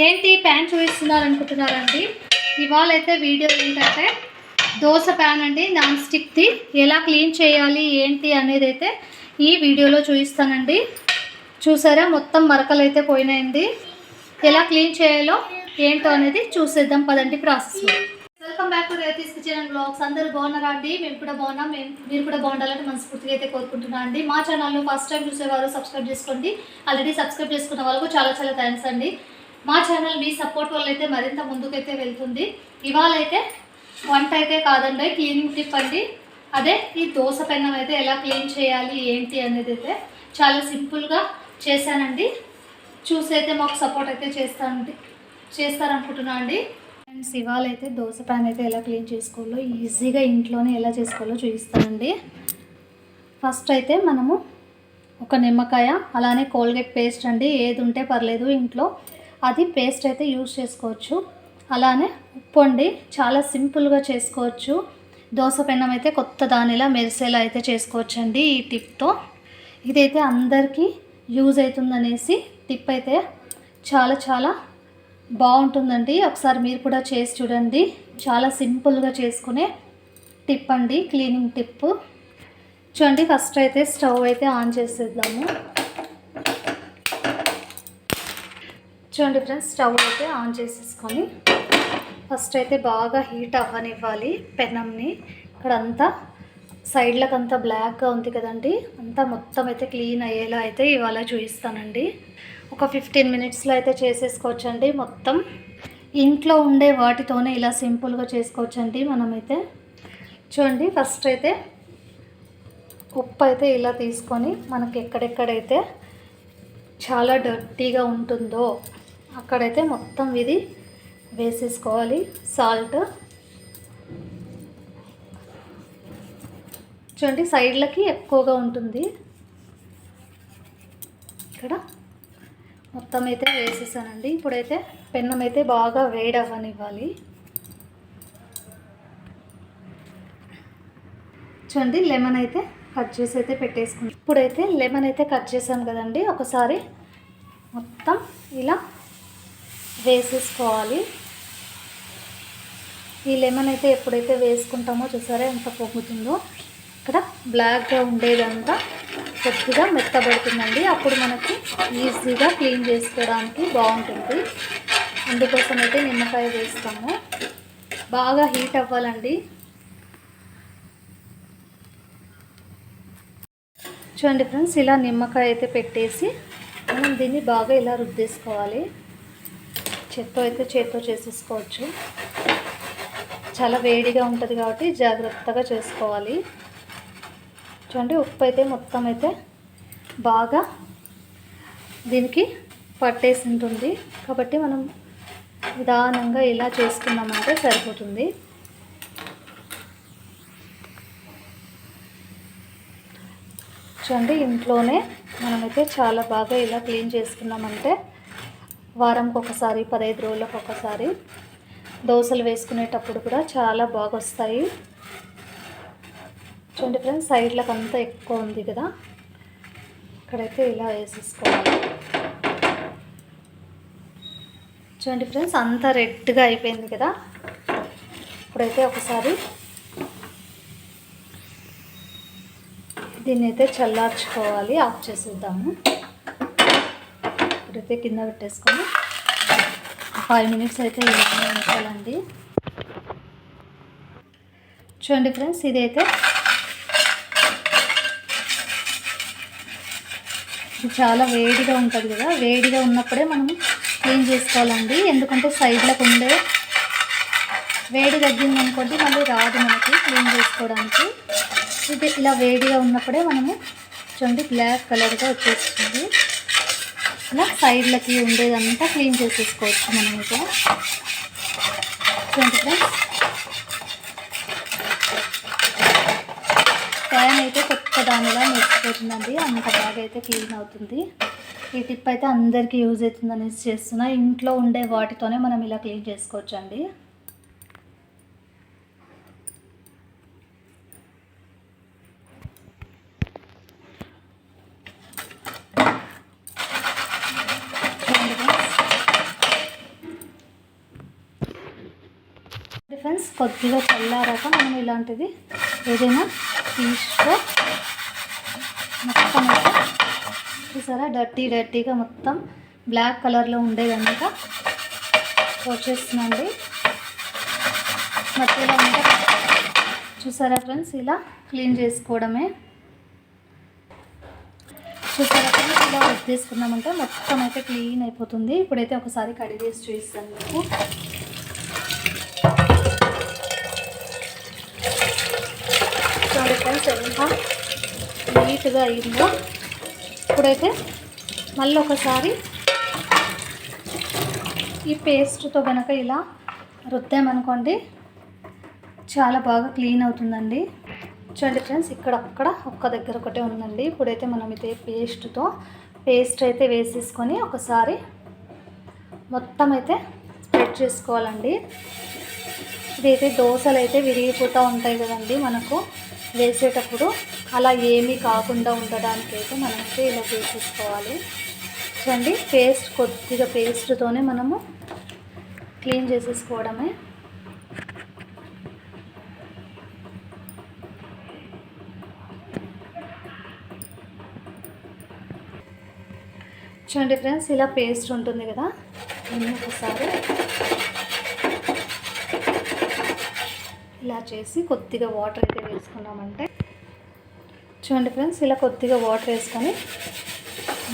ఏంటి ప్యాన్ చూపిస్తున్నారు అనుకుంటున్నారండి ఇవాళ అయితే వీడియో ఏంటంటే దోశ ప్యాన్ అండి నాన్ స్టిక్ది ఎలా క్లీన్ చేయాలి ఏంటి అనేది అయితే ఈ వీడియోలో చూపిస్తానండి. చూసారా? మొత్తం మరకలు అయితే పోయినాయండి. ఎలా క్లీన్ చేయాలో ఏంటో అనేది చూసేద్దాం. పదండి process. Welcome back to Reethi's kitchen blogs. అందరూ బాగున్నారా అండి? మేము కూడా బాగున్నాం. మేము మీరు కూడా బాగుండాలని మనస్ఫూర్తిగా అయితే కోరుకుంటున్నాను అండి. మా ఛానల్ను ఫస్ట్ టైం చూసేవారు సబ్స్క్రైబ్ చేసుకోండి. ఆల్రెడీ సబ్స్క్రైబ్ చేసుకున్న వాళ్ళకు చాలా చాలా థ్యాంక్స్ అండి. మా ఛానల్ మీ సపోర్ట్ వల్ల అయితే మరింత ముందుకైతే వెళ్తుంది. ఇవాళ అయితే వంట అయితే కాదండి క్లీనింగ్ టిప్ అండి. అదే ఈ దోశ పెన్నం అయితే ఎలా క్లీన్ చేయాలి ఏంటి అనేది అయితే చాలా సింపుల్గా చేశానండి. చూసి అయితే మాకు సపోర్ట్ అయితే చేస్తానండి చేస్తారనుకుంటున్నా అండి. ఫ్రెండ్స్ ఇవాళ అయితే దోశ ప్యాన్ అయితే ఎలా క్లీన్ చేసుకోవాలో ఈజీగా ఇంట్లోనే ఎలా చేసుకోవాలో చూపిస్తానండి. ఫస్ట్ అయితే మనము ఒక నిమ్మకాయ అలానే కోల్గేట్ పేస్ట్ అండి. ఏది ఉంటే పర్లేదు ఇంట్లో. అది పేస్ట్ అయితే యూజ్ చేసుకోవచ్చు. అలానే ఉప్పు అండి చాలా సింపుల్గా చేసుకోవచ్చు. దోశ పెన్నం అయితే కొత్త దానిలా మెరిసేలా అయితే చేసుకోవచ్చు అండి ఈ టిప్తో ఇదైతే అందరికీ యూజ్ అవుతుందనేసి టిప్ అయితే చాలా చాలా బాగుంటుందండి. ఒకసారి మీరు కూడా చేసి చూడండి. చాలా సింపుల్గా చేసుకునే టిప్ అండి క్లీనింగ్ టిప్ చూడండి ఫస్ట్ అయితే స్టవ్ అయితే ఆన్ చేసేద్దాము. చూడండి ఫ్రెండ్స్ స్టవ్ అయితే ఆన్ చేసేసుకొని ఫస్ట్ అయితే బాగా హీట్ అవ్వనివ్వాలి పెనంని. ఇక్కడ అంతా సైడ్లకు అంతా బ్లాక్గా ఉంది కదండి. అంతా మొత్తం అయితే క్లీన్ అయ్యేలా అయితే ఇవాళ చూపిస్తానండి. ఒక ఫిఫ్టీన్ మినిట్స్లో అయితే చేసేసుకోవచ్చండి. మొత్తం ఇంట్లో ఉండే వాటితోనే ఇలా సింపుల్గా చేసుకోవచ్చండి మనమైతే. చూడండి ఫస్ట్ అయితే ఉప్పు అయితే ఇలా తీసుకొని మనకి ఎక్కడెక్కడైతే చాలా డర్టీగా ఉంటుందో అక్కడైతే మొత్తం ఇది వేసేసుకోవాలి. సాల్ట్. చూడండి సైడ్లకి ఎక్కువగా ఉంటుంది. ఇక్కడ మొత్తం అయితే వేసేసానండి. ఇప్పుడైతే పెన్నం అయితే బాగా వేడి అవ్వనివ్వాలి చూడండి లెమన్ అయితే కట్ చేసి అయితే పెట్టేసుకుంటాం ఇప్పుడైతే లెమన్ అయితే కట్ చేసాం కదండి. ఒకసారి మొత్తం ఇలా వేసేసుకోవాలి. ఈ లెమన్ అయితే ఎప్పుడైతే వేసుకుంటామో చూసారా ఎంత పొంగుతుందో. ఇక్కడ బ్లాక్గా ఉండేదంతా కొద్దిగా మెత్తబడుతుందండి. అప్పుడు మనకి ఈజీగా క్లీన్ చేసుకోవడానికి బాగుంటుంది. అందుకోసం అయితే నిమ్మకాయ వేస్తాము. బాగా హీట్ అవ్వాలండి. చూడండి ఫ్రెండ్స్ ఇలా నిమ్మకాయ అయితే పెట్టేసి మనం దీన్ని బాగా ఇలా రుద్దేసుకోవాలి. చేత్తో అయితే చేత్తో చేసేసుకోవచ్చు. చాలా వేడిగా ఉంటుంది కాబట్టి జాగ్రత్తగా చేసుకోవాలి. చూడండి ఉప్పు అయితే మొత్తం అయితే బాగా దీనికి పట్టేసి ఉంటుంది కాబట్టి మనం నిదానంగా ఇలా చేసుకున్నామంటే సరిపోతుంది. చూడండి ఇంట్లోనే మనమైతే చాలా బాగా ఇలా క్లీన్ చేసుకున్నామంటే వారంకి ఒకసారి పదహైదు రోజులకు ఒకసారి దోశలు వేసుకునేటప్పుడు కూడా చాలా బాగా వస్తాయి చూడండి ఫ్రెండ్స్ సైడ్లకు అంతా ఎక్కువ ఉంది కదా. ఇక్కడైతే ఇలా వేసేసుకోవాలి. చూడండి ఫ్రెండ్స్ అంతా రెడ్గా అయిపోయింది కదా. ఇప్పుడైతే ఒకసారి దీన్ని అయితే చల్లార్చుకోవాలి ఆఫ్ చేసేద్దాము. అయితే కింద పెట్టేసుకొని ఫైవ్ మినిట్స్ అయితే ఇలానే ఉంచాలండి చూడండి ఫ్రెండ్స్ ఇదైతే ఇది చాలా వేడిగా ఉంటుంది కదా వేడిగా ఉన్నప్పుడే మనం క్లీన్ చేసుకోవాలండి. ఎందుకంటే సైడ్లకు ఉండే వేడి తగ్గింది అనుకోండి మళ్ళీ రాదు మనకి క్లీన్ చేసుకోవడానికి. ఇది ఇలా వేడిగా ఉన్నప్పుడే మనము చూడండి బ్లాక్ కలర్గా వచ్చేస్తుంది. ఇలా సైడ్లకి ఉండేదంతా క్లీన్ చేసేసుకోవచ్చు మనం ఇక్కడ చూడండి ఫ్రెండ్స్ ఫ్యాన్ అయితే కొత్త దానిలా నేర్చుకుంటుందండి అంత బాగా అయితే క్లీన్ అవుతుంది. ఈ టిప్ అయితే అందరికీ యూజ్ అవుతుంది అనేసి చేస్తున్నా. ఇంట్లో ఉండే వాటితోనే మనం ఇలా క్లీన్ చేసుకోవచ్చు అండి చూడండి friends. ఫ్రెండ్స్ కొద్దిగా చల్లారాక మనం ఇలాంటిది ఏదైనా తీసుకో మొత్తం అయితే చూసారా? డర్టీ డర్టీగా మొత్తం బ్లాక్ కలర్లో ఉండేదంతా వచ్చేస్తుందండి. మట్టిలో ఉంటే చూసారా ఫ్రెండ్స్ ఇలా క్లీన్ చేసుకోవడమే. చూసారా ఫ్రెండ్స్ ఇలా తీసుకున్నామంటే మొత్తం అయితే క్లీన్ అయిపోతుంది. ఇప్పుడైతే ఒకసారి కడిగేసి చూస్తాను మీకు చూడండి ఫ్రెండ్స్ ఎంత నీట్గా అయిందో? ఇప్పుడైతే మళ్ళీ ఒకసారి ఈ పేస్ట్తో కనుక ఇలా రుద్దామనుకోండి చాలా బాగా క్లీన్ అవుతుందండి. చూడండి ఫ్రెండ్స్ ఇక్కడ అక్కడ ఒక్క దగ్గర ఒకటే ఉందండి. ఇప్పుడైతే మనం ఇదే పేస్ట్తో పేస్ట్ అయితే వేసేసుకొని ఒకసారి మొత్తం అయితే స్ప్రెడ్ చేసుకోవాలండి. ఇదైతే దోశలు అయితే విరిగిపోతూ ఉంటాయి కదండి మనకు. వేసేటప్పుడు అలా ఏమీ కాకుండా ఉండడానికి అయితే మనమైతే ఇలా వేసేసుకోవాలి చూడండి పేస్ట్ కొద్దిగా పేస్ట్తోనే మనము క్లీన్ చేసేసుకోవడమే. చూడండి ఫ్రెండ్స్ ఇలా పేస్ట్ ఉంటుంది కదా ఒకసారి ఇలా చేసి కొద్దిగా వాటర్ అయితే చూడండి ఫ్రెండ్స్ ఇలా కొద్దిగా వాటర్ వేసుకొని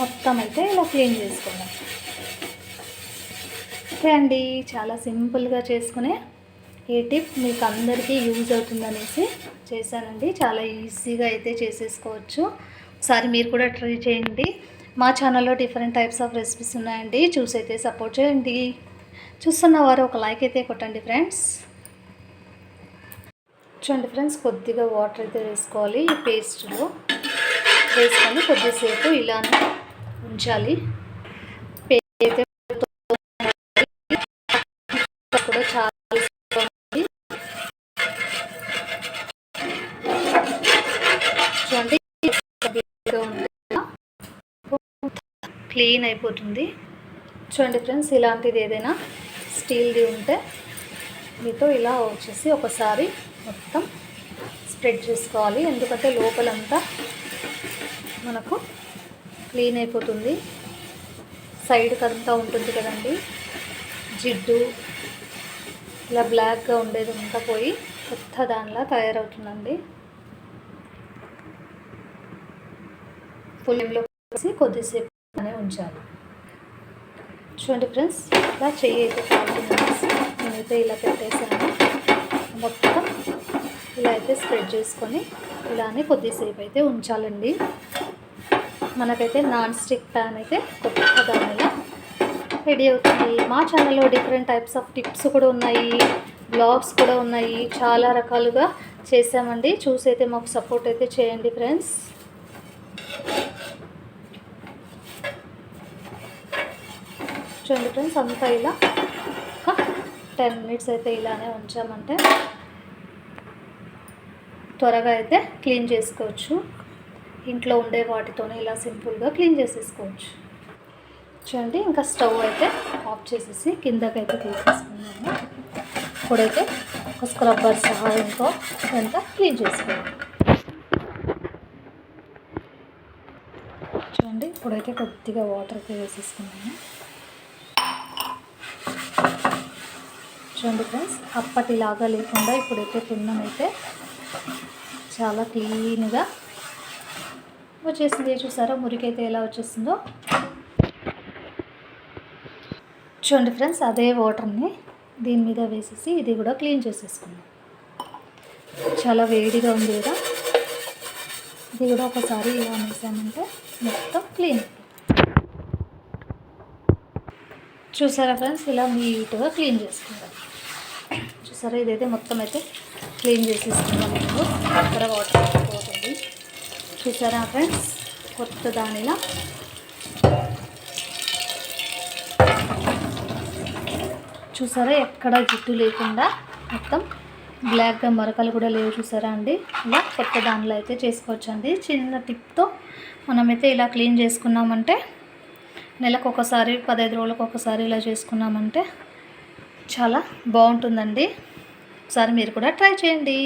మొత్తం అయితే ఇలా క్లీన్ చేసుకుందాం. ఓకే అండి చాలా సింపుల్గా చేసుకునే ఈ టిప్ మీకు అందరికీ యూజ్ అవుతుందనేసి చేశానండి. చాలా ఈజీగా అయితే చేసేసుకోవచ్చు. ఒకసారి మీరు కూడా ట్రై చేయండి. మా ఛానల్లో డిఫరెంట్ టైప్స్ ఆఫ్ రెసిపీస్ ఉన్నాయండి. చూసి అయితే సపోర్ట్ చేయండి. చూస్తున్న వారు ఒక లైక్ అయితే కొట్టండి ఫ్రెండ్స్. చూడండి ఫ్రెండ్స్ కొద్దిగా వాటర్ అయితే వేసుకోవాలి. ఈ పేస్ట్లో వేసుకొని కొద్దిసేపు ఇలానే ఉంచాలి. పేస్ట్ అయితే కూడా చాలా చూడండి క్లీన్ అయిపోతుంది. చూడండి ఫ్రెండ్స్ ఇలాంటిది ఏదైనా స్టీల్ది ఉంటే మీతో ఇలా వచ్చేసి ఒకసారి మొత్తం స్ప్రెడ్ చేసుకోవాలి. ఎందుకంటే లోపలంతా మనకు క్లీన్ అయిపోతుంది. సైడ్కి అంతా ఉంటుంది కదండి. జిడ్డు ఇలా బ్లాక్గా ఉండేది అంతా పోయి కొత్త దానిలా తయారవుతుందండి. ఫుల్లో వేసి కొద్దిసేపు ఉంచాలి. చూడండి ఫ్రెండ్స్ ఇలా చెయ్యి అయితే నేనైతే ఇలా పెట్టేసాను మొత్తం ఇలా అయితే స్ప్రెడ్ చేసుకొని ఇలానే కొద్దిసేపు అయితే ఉంచాలండి. మనకైతే నాన్ స్టిక్ ప్యాన్ అయితే కొత్త దానిలా రెడీ అవుతుంది. మా ఛానల్లో డిఫరెంట్ టైప్స్ ఆఫ్ టిప్స్ కూడా ఉన్నాయి. బ్లాగ్స్ కూడా ఉన్నాయి. చాలా రకాలుగా చేసామండి చూసి అయితే మాకు సపోర్ట్ అయితే చేయండి ఫ్రెండ్స్ చూడండి ఫ్రెండ్స్ అంతా ఇలా ఒక టెన్ మినిట్స్ అయితే ఇలానే ఉంచామంటే త్వరగా అయితే క్లీన్ చేసుకోవచ్చు. ఇంట్లో ఉండే వాటితోనే ఇలా సింపుల్గా క్లీన్ చేసేసుకోవచ్చు. చూడండి ఇంకా స్టవ్ అయితే ఆఫ్ చేసేసి కిందకైతే తీసేసుకున్నాము. ఇప్పుడైతే ఒక స్క్రబ్బర్ సహాయంతో అంతా క్లీన్ చేసుకోవాలి. చూడండి ఇప్పుడైతే కొద్దిగా వాటర్ అయితే వేసేసుకున్నాము. చూడండి ఫ్రెండ్స్ అప్పటిలాగా లేకుండా ఇప్పుడైతే తిన్నమైతే చాలా క్లీన్గా వచ్చేసింది. చూసారా మురికైతే ఎలా వచ్చేసిందో? చూడండి ఫ్రెండ్స్ అదే వాటర్ని దీని మీద వేసేసి ఇది కూడా క్లీన్ చేసేసుకుందాం. చాలా వేడిగా ఉంది కదా. ఇది కూడా ఒకసారి ఇలా వేసామంటే మొత్తం క్లీన్. చూసారా ఫ్రెండ్స్ ఇలా నీట్గా క్లీన్ చేసుకుందాం. చూసారా? ఇదైతే మొత్తం అయితే క్లీన్ చేసేసుకున్నాం ఇప్పుడు అక్కడ వాటర్ పోతుంది. చూసారా ఫ్రెండ్స్? కొత్త దానిలా. చూసారా? ఎక్కడ జుట్టు లేకుండా మొత్తం బ్లాక్గా మరకలు కూడా లేవు చూసారా అండి? ఇలా కొత్త దానిలో అయితే చేసుకోవచ్చు అండి. చిన్న టిప్తో మనమైతే ఇలా క్లీన్ చేసుకున్నామంటే నెలకు ఒకసారి పదహైదు రోజులకు ఒకసారి ఇలా చేసుకున్నామంటే చాలా బాగుంటుందండి. ఒకసారి మీరు కూడా ట్రై చేయండి.